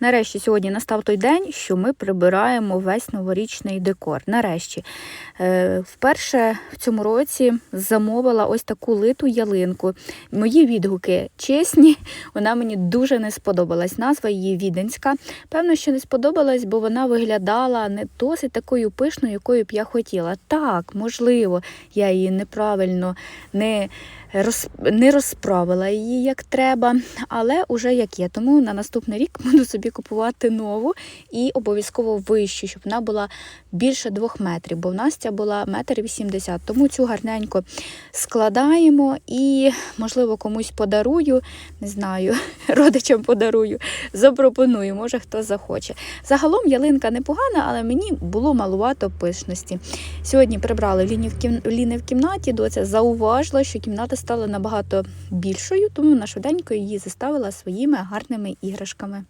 Нарешті сьогодні настав той день, що ми прибираємо весь новорічний декор. Нарешті. Е, Вперше в цьому році замовила ось таку литу ялинку. Мої відгуки чесні, вона мені дуже не сподобалась. Назва її Віденська. Певно, що не сподобалась, бо вона виглядала не досить такою пишною, якою б я хотіла. Так, можливо, я її неправильно не роз... не розправила її як треба, але уже як є. Тому на наступний рік буду собі купувати нову і обов'язково вищу, щоб вона була більше двох метрів, бо в нас ця була метр вісімдесят. Тому цю гарненько складаємо і, можливо, комусь подарую, не знаю, родичам подарую, запропоную, може хто захоче. Загалом ялинка непогана, але мені було малувато пишності. Сьогодні прибрали. Ліни в кімнаті, доця зауважила, що кімната стала набагато більшою, тому вона швиденько її заставила своїми гарними іграшками.